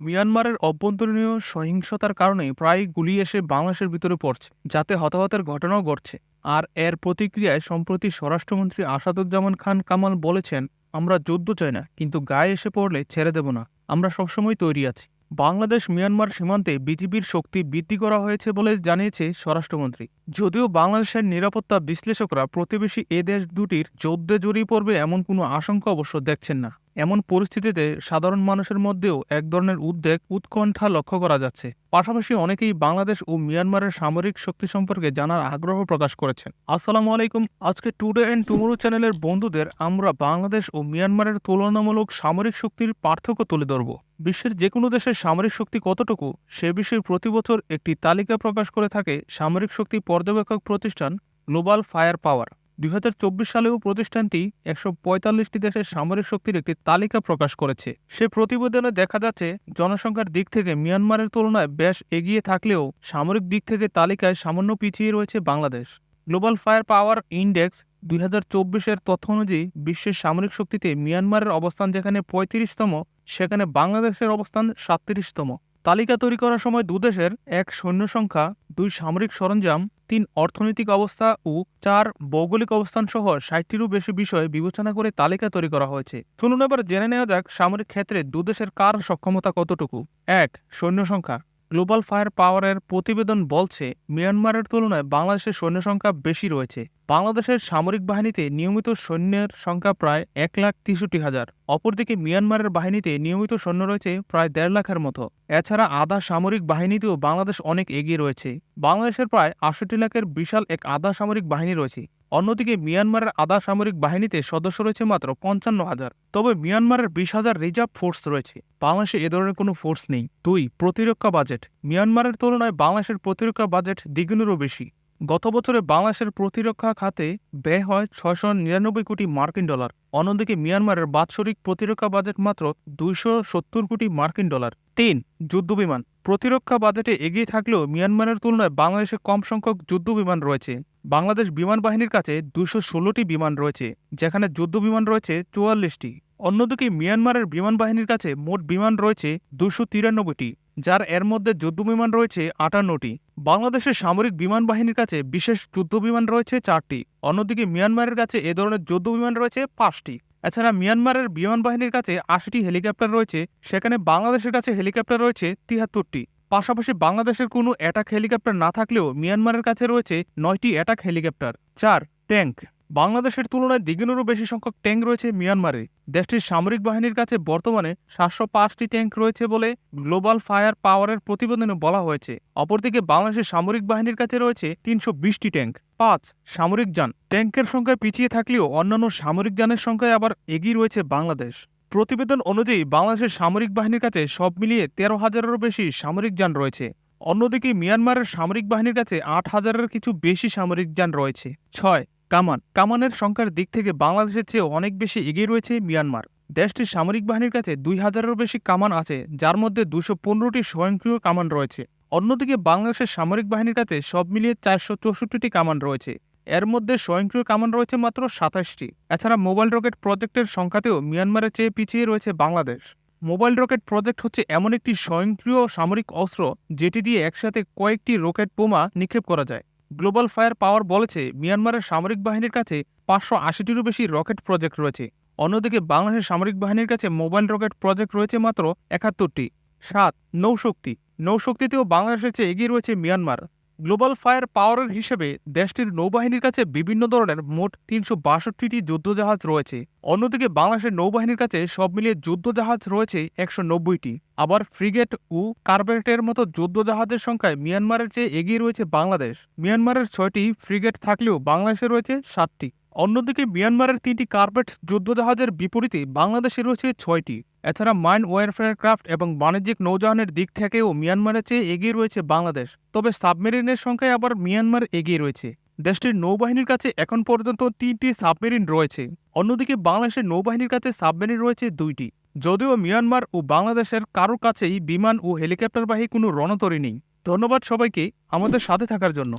মিয়ানমারের অভ্যন্তরীণ সহিংসতার কারণে প্রায় গুলি এসে বাংলাদেশের ভিতরে পড়ছে, যাতে হতাহতের ঘটনাও ঘটছে। আর এর প্রতিক্রিয়ায় সম্প্রতি স্বরাষ্ট্রমন্ত্রী আসাদুজ্জামান খান কামাল বলেছেন, আমরা যুদ্ধ চাই না, কিন্তু গায়ে এসে পড়লে ছেড়ে দেব না। আমরা সবসময় তৈরি আছি। বাংলাদেশ মিয়ানমার সীমান্তে বিজিবির শক্তি বৃদ্ধি করা হয়েছে বলে জানিয়েছে স্বরাষ্ট্রমন্ত্রী। যদিও বাংলাদেশের নিরাপত্তা বিশ্লেষকরা প্রতিবেশী এ দেশ দুটির যুদ্ধে জড়িয়ে পড়বে এমন কোনো আশঙ্কা অবশ্য দেখছেন না। এমন পরিস্থিতিতে সাধারণ মানুষের মধ্যেও এক ধরনের উদ্বেগ, উৎকণ্ঠা লক্ষ্য করা যাচ্ছে। পাশাপাশি অনেকেই বাংলাদেশ ও মিয়ানমারের সামরিক শক্তি সম্পর্কে জানার আগ্রহ প্রকাশ করেছেন। আসসালামু আলাইকুম, আজকে টুডে অ্যান্ড টুমোরো চ্যানেলের বন্ধুদের আমরা বাংলাদেশ ও মিয়ানমারের তুলনামূলক সামরিক শক্তির পার্থক্য তুলে ধরব। বিশ্বের যে কোনো দেশের সামরিক শক্তি কতটুকু, সে বিষয়ে প্রতি বছর একটি তালিকা প্রকাশ করে থাকে সামরিক শক্তি পর্যবেক্ষক প্রতিষ্ঠান গ্লোবাল ফায়ার পাওয়ার দুই হাজার চব্বিশ সালেও প্রতিষ্ঠানটি একশো পঁয়তাল্লিশটি দেশের সামরিক শক্তির একটি তালিকা প্রকাশ করেছে। সে প্রতিবেদনে দেখা যাচ্ছে, জনসংখ্যার দিক থেকে মিয়ানমারের তুলনায় বেশ এগিয়ে থাকলেও সামরিক দিক থেকে তালিকায় সামান্য পিছিয়ে রয়েছে Bangladesh. Global fire power index দুই চব্বিশের তথ্য অনুযায়ী, বিশ্বের সামরিক শক্তিতে মিয়ানমারের অবস্থান যেখানে পঁয়ত্রিশতম, সেখানে বাংলাদেশের অবস্থান সাতত্রিশতম। তালিকা তৈরি করার সময় দুদেশের এক সৈন্য সংখ্যা, দুই সামরিক সরঞ্জাম তিন অর্থনৈতিক অবস্থা ও চার ভৌগোলিক অবস্থান সহ ষাটটিরও বেশি বিষয় বিবেচনা করে তালিকা তৈরি করা হয়েছে। চলুন এবার জেনে নেওয়া যাক সামরিক ক্ষেত্রে দুদেশের কার সক্ষমতা কতটুকু? এক, সৈন্য সংখ্যা। গ্লোবাল ফায়ার পাওয়ারের প্রতিবেদন বলছে, মিয়ানমারের তুলনায় বাংলাদেশের সৈন্য সংখ্যা বেশি রয়েছে। বাংলাদেশের সামরিক বাহিনীতে নিয়মিত সৈন্যের সংখ্যা প্রায় এক লাখ তেষট্টি হাজার। অপরদিকে মিয়ানমারের বাহিনীতে নিয়মিত সৈন্য রয়েছে প্রায় দেড় লাখের মতো। এছাড়া আধা সামরিক বাহিনীতেও বাংলাদেশ অনেক এগিয়ে রয়েছে। বাংলাদেশের প্রায় আটষট্টি লাখের বিশাল এক আধা সামরিক বাহিনী রয়েছে। অন্যদিকে মিয়ানমারের আধা সামরিক বাহিনীতে সদস্য রয়েছে মাত্র পঞ্চান্ন হাজার। তবে মিয়ানমারের বিশ হাজার রিজার্ভ ফোর্স রয়েছে। বাংলাদেশে এ ধরনের কোনো ফোর্স নেই। দুই, প্রতিরক্ষা বাজেট। মিয়ানমারের তুলনায় বাংলাদেশের প্রতিরক্ষা বাজেট দ্বিগুণেরও বেশি। গত বছরে বাংলাদেশের প্রতিরক্ষা খাতে ব্যয় হয় ছয়শো নিরানব্বই কোটি মার্কিন ডলার। অন্যদিকে মিয়ানমারের বাৎসরিক প্রতিরক্ষা বাজেট মাত্র দুইশো সত্তর কোটি মার্কিন ডলার। তিন যুদ্ধবিমান প্রতিরক্ষা বাজেটে এগিয়ে থাকলেও মিয়ানমারের তুলনায় বাংলাদেশে কম সংখ্যক যুদ্ধ বিমান রয়েছে। বাংলাদেশ বিমান বাহিনীর কাছে দুশো ষোলোটি বিমান রয়েছে, যেখানে যুদ্ধ বিমান রয়েছে চুয়াল্লিশটি। অন্যদিকে মিয়ানমারের বিমান বাহিনীর কাছে মোট বিমান রয়েছে দুশো তিরানব্বইটি, যার এর মধ্যে যুদ্ধ বিমান রয়েছে আটান্নটি। বাংলাদেশের সামরিক বিমান বাহিনীর কাছে বিশেষ যুদ্ধ বিমান রয়েছে চারটি। অন্যদিকে মিয়ানমারের কাছে এ ধরনের যুদ্ধ বিমান রয়েছে পাঁচটি। এছাড়া মিয়ানমারের বিমান বাহিনীর কাছে আশিটি হেলিকপ্টার রয়েছে, সেখানে বাংলাদেশের কাছে হেলিকপ্টার রয়েছে তিহাত্তরটি। পাশাপাশি বাংলাদেশের কোনো অ্যাটাক হেলিকপ্টার না থাকলেও মিয়ানমারের কাছে রয়েছে নয়টি অ্যাটাক হেলিকপ্টার। চার ট্যাঙ্ক বাংলাদেশের তুলনায় দ্বিগুণেরও বেশি সংখ্যক ট্যাঙ্ক রয়েছে মিয়ানমারে। দেশটির সামরিক বাহিনীর কাছে বর্তমানে সাতশো পাঁচটি ট্যাঙ্ক রয়েছে বলে গ্লোবাল ফায়ার পাওয়ারের প্রতিবেদনে বলা হয়েছে। অপরদিকে বাংলাদেশের সামরিক বাহিনীর কাছে রয়েছে তিনশো বিশটি ট্যাঙ্ক। পাঁচ, সামরিক যান। ট্যাঙ্কের সংখ্যায় পিছিয়ে থাকলেও অন্যান্য সামরিক যানের সংখ্যায় আবার এগিয়ে রয়েছে বাংলাদেশ। প্রতিবেদন অনুযায়ী বাংলাদেশের সামরিক বাহিনীর কাছে সব মিলিয়ে তেরো হাজারেরও বেশি সামরিক যান রয়েছে। অন্যদিকে মিয়ানমারের সামরিক বাহিনীর কাছে আট হাজারের কিছু বেশি সামরিক যান রয়েছে। ছয় কামান। কামানের সংখ্যার দিক থেকে বাংলাদেশের চেয়ে অনেক বেশি এগিয়ে রয়েছে মিয়ানমার। দেশটির সামরিক বাহিনীর কাছে দুই হাজারেরও বেশি কামান আছে, যার মধ্যে দুশো পনেরোটি স্বয়ংক্রিয় কামান রয়েছে। অন্যদিকে বাংলাদেশের সামরিক বাহিনীর কাছে সব মিলিয়ে চারশো চৌষট্টিটি কামান রয়েছে। এর মধ্যে স্বয়ংক্রিয় কামান রয়েছে মাত্র সাতাশটি। এছাড়া মোবাইল রকেট প্রজেক্টের সংখ্যাতেও মিয়ানমারের চেয়ে পিছিয়ে রয়েছে বাংলাদেশ। মোবাইল রকেট প্রজেক্ট হচ্ছে এমন একটি স্বয়ংক্রিয় সামরিক অস্ত্র, যেটি দিয়ে একসাথে কয়েকটি রকেট বোমা নিক্ষেপ করা যায়। গ্লোবাল ফায়ার পাওয়ার বলেছে, মিয়ানমারের সামরিক বাহিনীর কাছে পাঁচশো আশিটিরও বেশি রকেট প্রজেক্ট রয়েছে। অন্যদিকে বাংলাদেশের সামরিক বাহিনীর কাছে মোবাইল রকেট প্রজেক্ট রয়েছে মাত্র একাত্তরটি, সাত নৌশক্তি। নৌশক্তিতেও বাংলাদেশের চেয়ে এগিয়ে রয়েছে মিয়ানমার। গ্লোবাল ফায়ার পাওয়ারের হিসেবে দেশটির নৌবাহিনীর কাছে বিভিন্ন ধরনের মোট তিনশো বাষট্টিটি যুদ্ধজাহাজ রয়েছে। অন্যদিকে বাংলাদেশের নৌবাহিনীর কাছে সব মিলিয়ে যুদ্ধজাহাজ রয়েছে একশো নব্বইটি। আবার ফ্রিগেট ও কার্বেটের মতো যুদ্ধজাহাজের সংখ্যায় মিয়ানমারের চেয়ে এগিয়ে রয়েছে বাংলাদেশ। মিয়ানমারের ছয়টি ফ্রিগেট থাকলেও বাংলাদেশে রয়েছে সাতটি। অন্যদিকে মিয়ানমারের তিনটি কার্পেট যুদ্ধজাহাজের বিপরীতে বাংলাদেশে রয়েছে ছয়টি। এছাড়া মাইন ওয়ারফেয়ার ক্রাফট এবং বাণিজ্যিক নৌযানের দিক থেকেও মিয়ানমারের চেয়ে এগিয়ে রয়েছে বাংলাদেশ। তবে সাবমেরিনের সংখ্যায় আবার মিয়ানমার এগিয়ে রয়েছে। দেশটির নৌবাহিনীর কাছে এখন পর্যন্ত তিনটি সাবমেরিন রয়েছে। অন্যদিকে বাংলাদেশের নৌবাহিনীর কাছে সাবমেরিন রয়েছে দুইটি। যদিও মিয়ানমার ও বাংলাদেশের কারোর কাছেই বিমান ও হেলিকপ্টারবাহী কোনো রণতরী নেই। ধন্যবাদ সবাইকে আমাদের সাথে থাকার জন্য।